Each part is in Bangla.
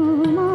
Oh.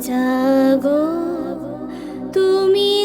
জাগো তুমি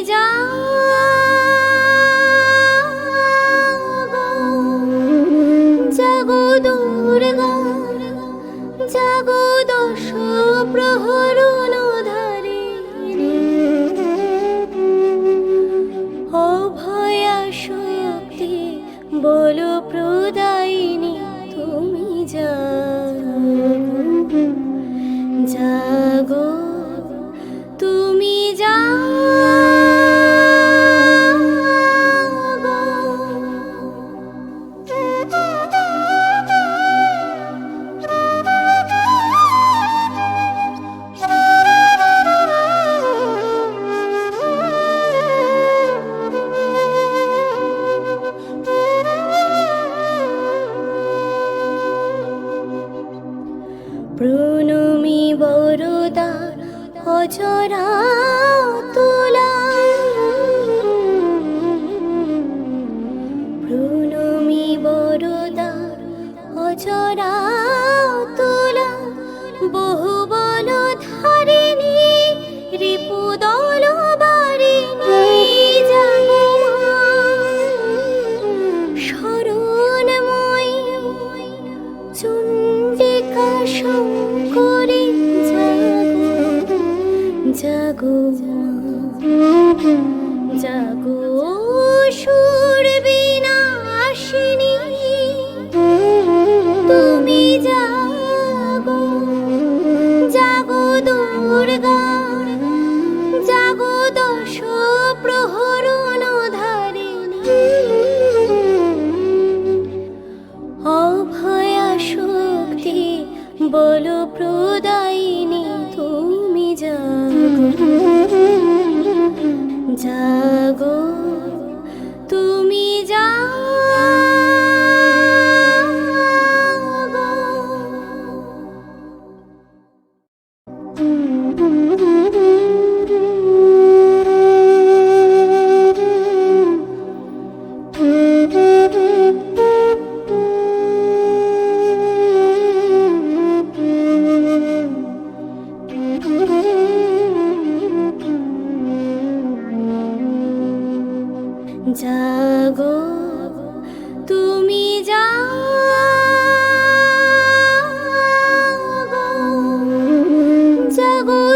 প্রণমী বরদা অজরা তো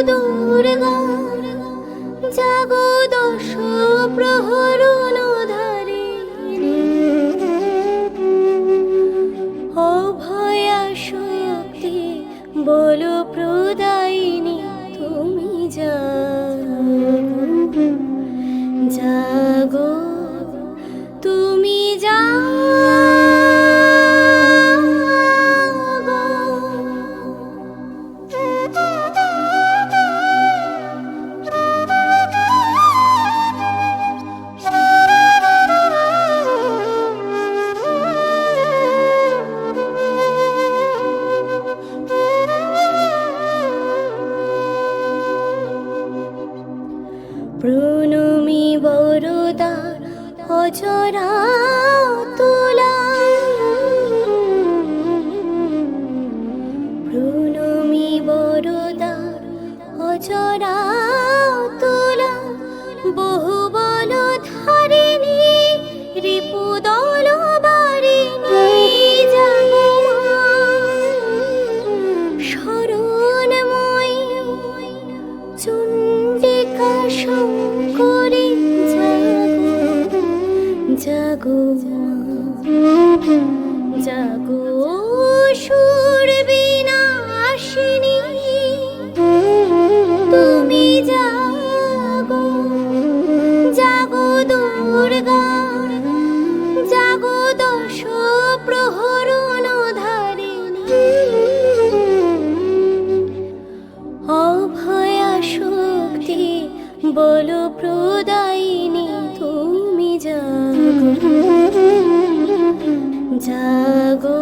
দুর্গা জাগো জাগো।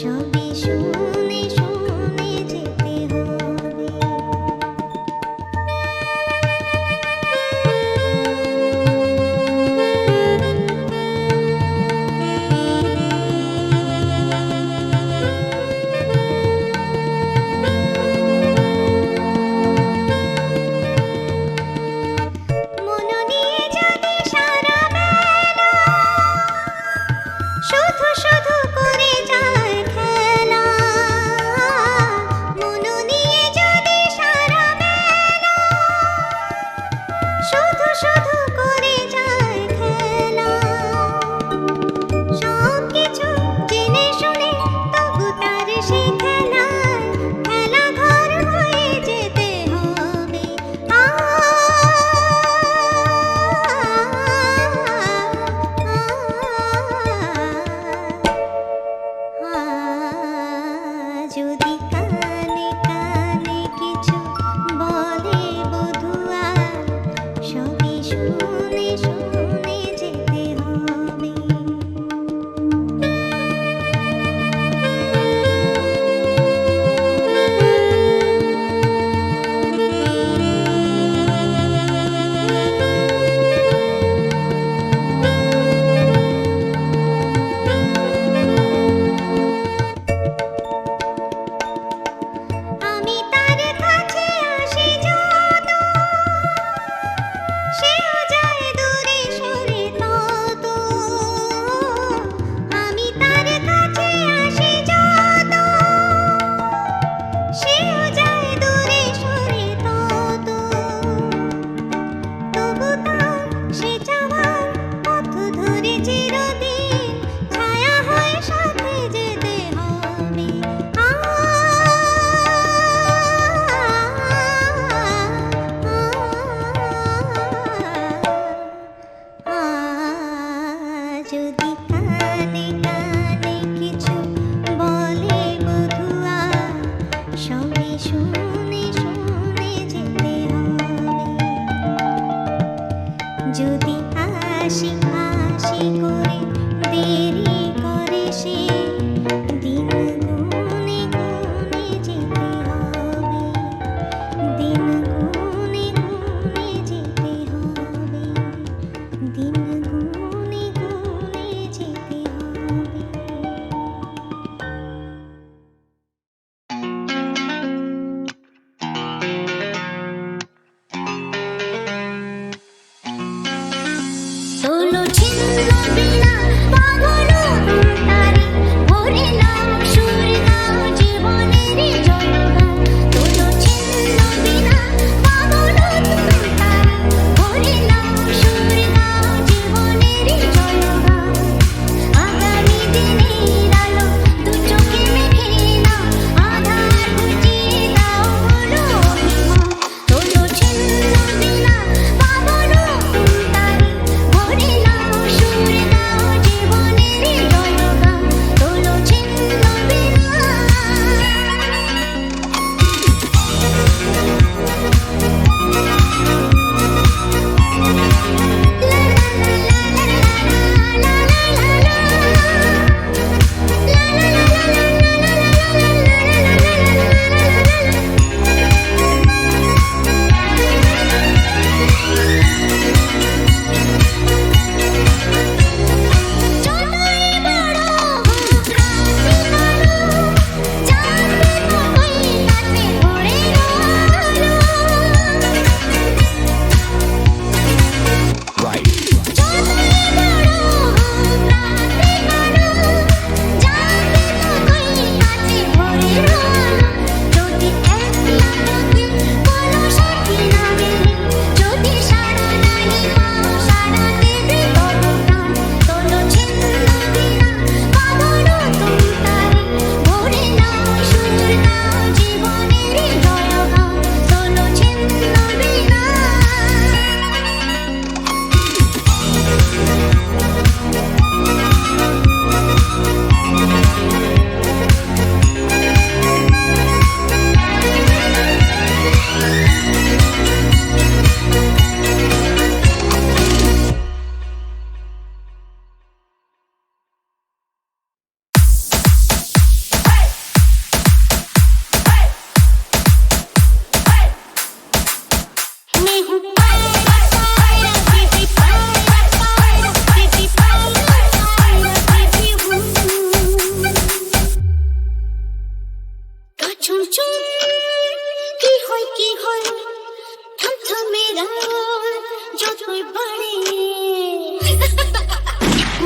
সবই শুনে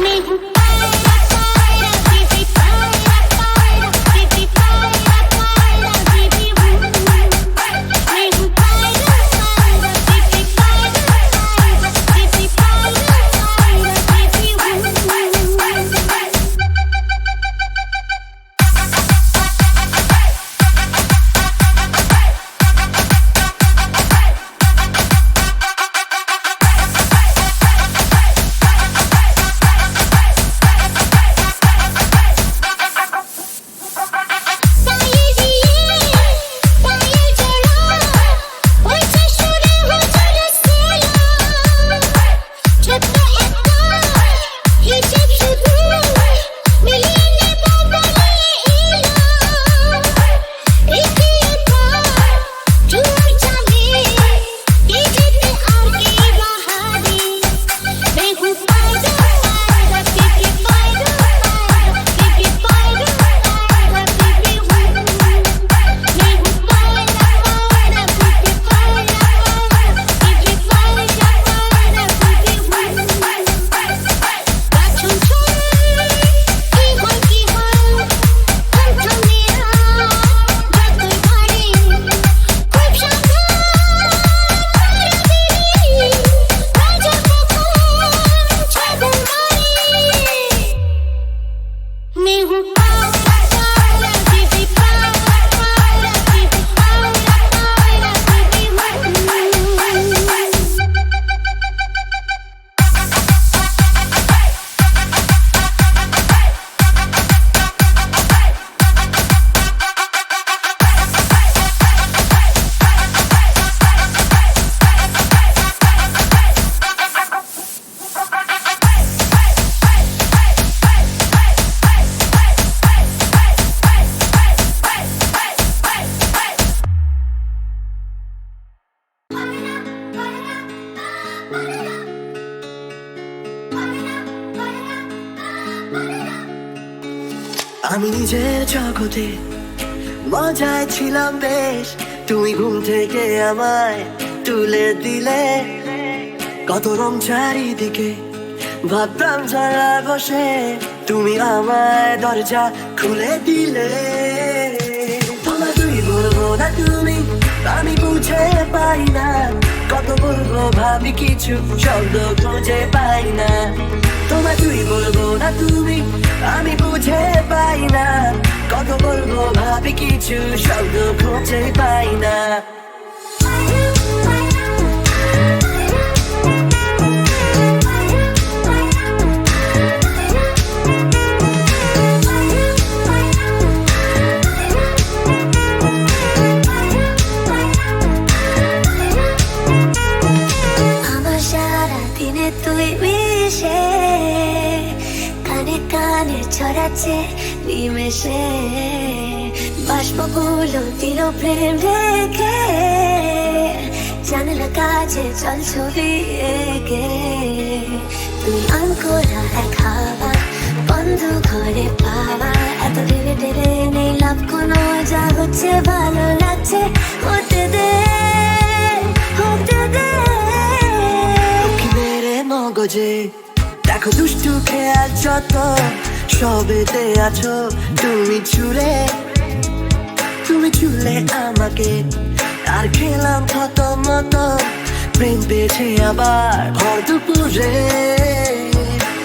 You. আমায় তুলে দিলে। কত রং চারিদিকে ভাবতাম যারা বসে। তুমি আমায় দরজা খুলে দিলে। তুই বলব না তুমি? আমি বুঝে পাই না। কত বলব ভাবি কিছু শব্দ খুঁজে পাই না। তোমার তুই বলব না তুমি? আমি বুঝে পাই না। কত বলব ভাবি কিছু শব্দ খুঁজে পাই না। ছড়াচ্ছে নিমেষে। বাষ্পগুলো দিল প্রেম রেখে জানলা কাছে চল ছবি এঁকে তুই আনকোরা এক হাওয়া, বন্ধ ঘরে পাওয়া। এত ভেবে ভেবে নেই লাভ, কোনো যা হচ্ছে ভালো লাগছে হতে দে হতে দে। মেরে মগজে দেখো দুষ্টু খেয়াল যত সবেতে আছো, তুমি চুলে তুমি চুলে আমাকে। আর খেলাম কত মতো প্রেম পেয়েছে আবার ভর দুপুরে।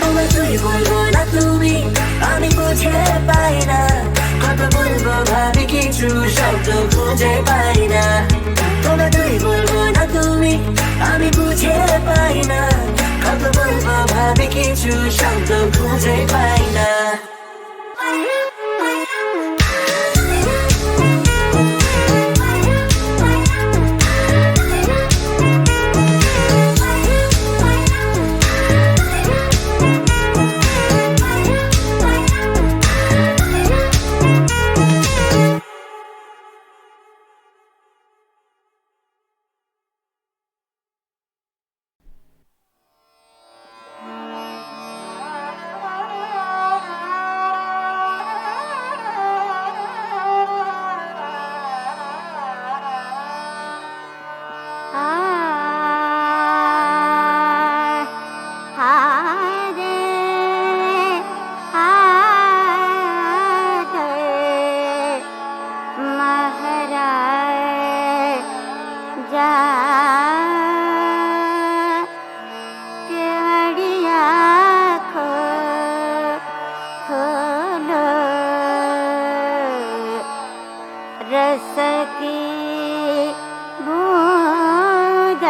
তোমায় তুই বলব না তুমি, আমি বুঝে পাই না। কত বলব ভাবি কিছু শব্দ খুঁজে পাই না তোমায় বলব না তুমি আমি বুঝে পাই না কত বলব ভাবি কিছু শব্দ খুঁজে পাই না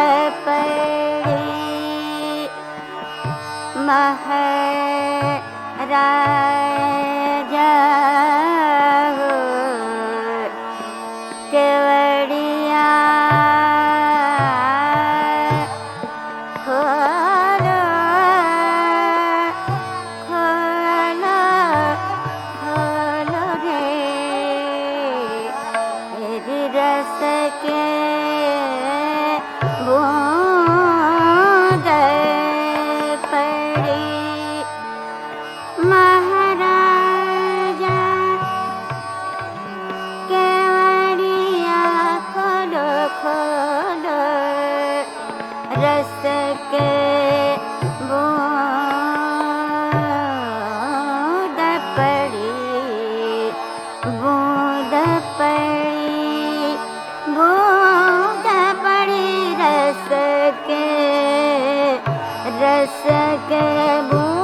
बूंद पड़ी बूंद पड़ी रस के रस के बूंद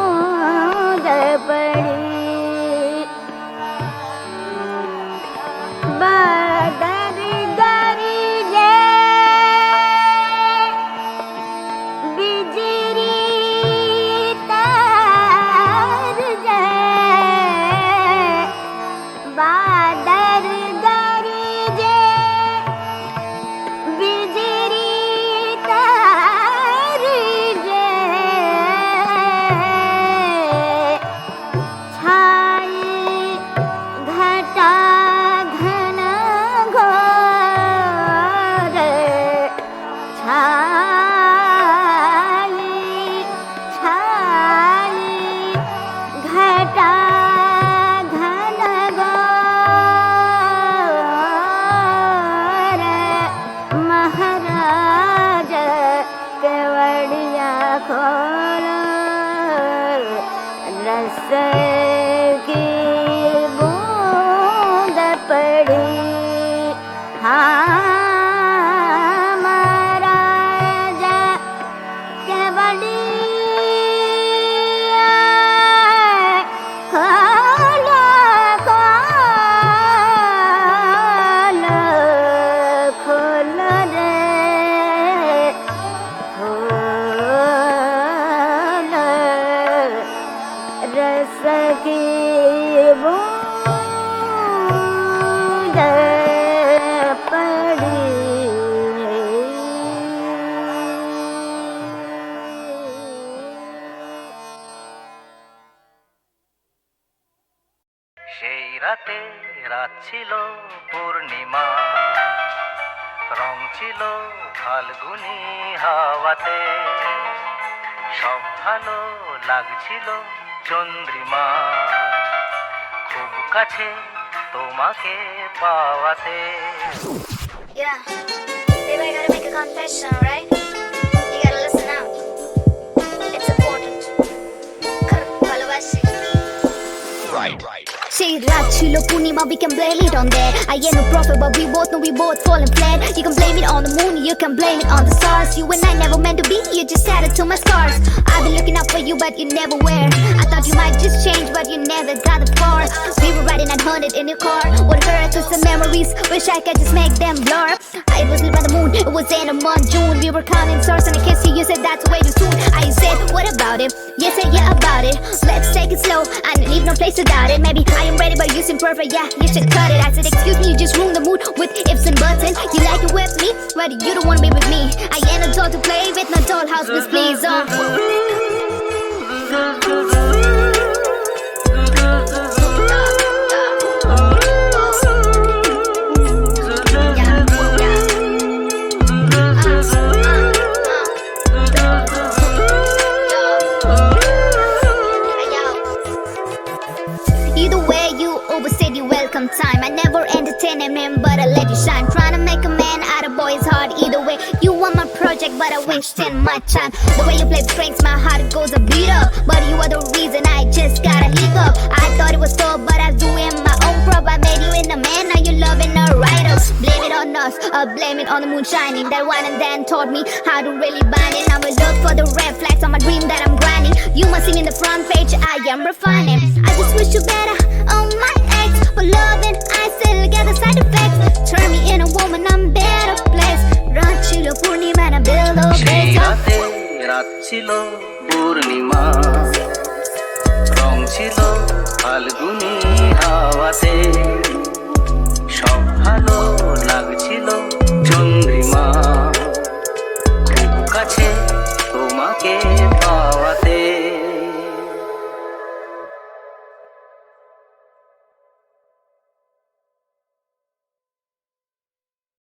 ছিল পূর্ণিমা রং ছিল ফাল্গুনি হাওয়াতে সব ভালো লাগছিল চন্দ্রিমা খুব কাছে তোমাকে পাওয়াতে Yeah. Gotta make a confession, alright? Shade like Chilo Punima, we can blame it on that. I ain't no prophet, but we both know we both falling flat. You can blame it on the moon, you can blame it on the stars. You and I never meant to be, you just added to my scars. I've been looking out for you, but you never were. I thought you might just change but you never got the far. We were riding at 100 in your car. What hurt us the memories, wish I could just make them blur. I was by the moon, it was in a month June We were counting stars and I kissed you, you said that's way too soon. I said what about it, you said yeah about it. Let's take it slow, I don't leave no place to doubt it. Maybe I am ready but you seem perfect, yeah, you should cut it. I said excuse me, you just ruined the mood with ifs and buts And you like it with me, but you don't wanna be with me. I ain't a doll to play with, no dollhouse, please please uh. Either way, you want my project, but I wasted my time. The way you play pranks, my heart goes a beat up. But you are the reason I just got a hiccup. I thought it was so, but I was doing my own prop. I made you in a man, now you loving a writer. Blame it on us, or blame it on the moon shining. That one and then taught me how to really bind it. Now I look for the red flags on my dream that I'm grinding. You must see in the front page, I am refining. I just wish you better on my ex. For loving, I still get the side effects. Turn me in a woman, I'm আলোকে রাতে রাত ছিল পূর্ণিমা রং ছিল ফাল্গুনি হাওয়াতে।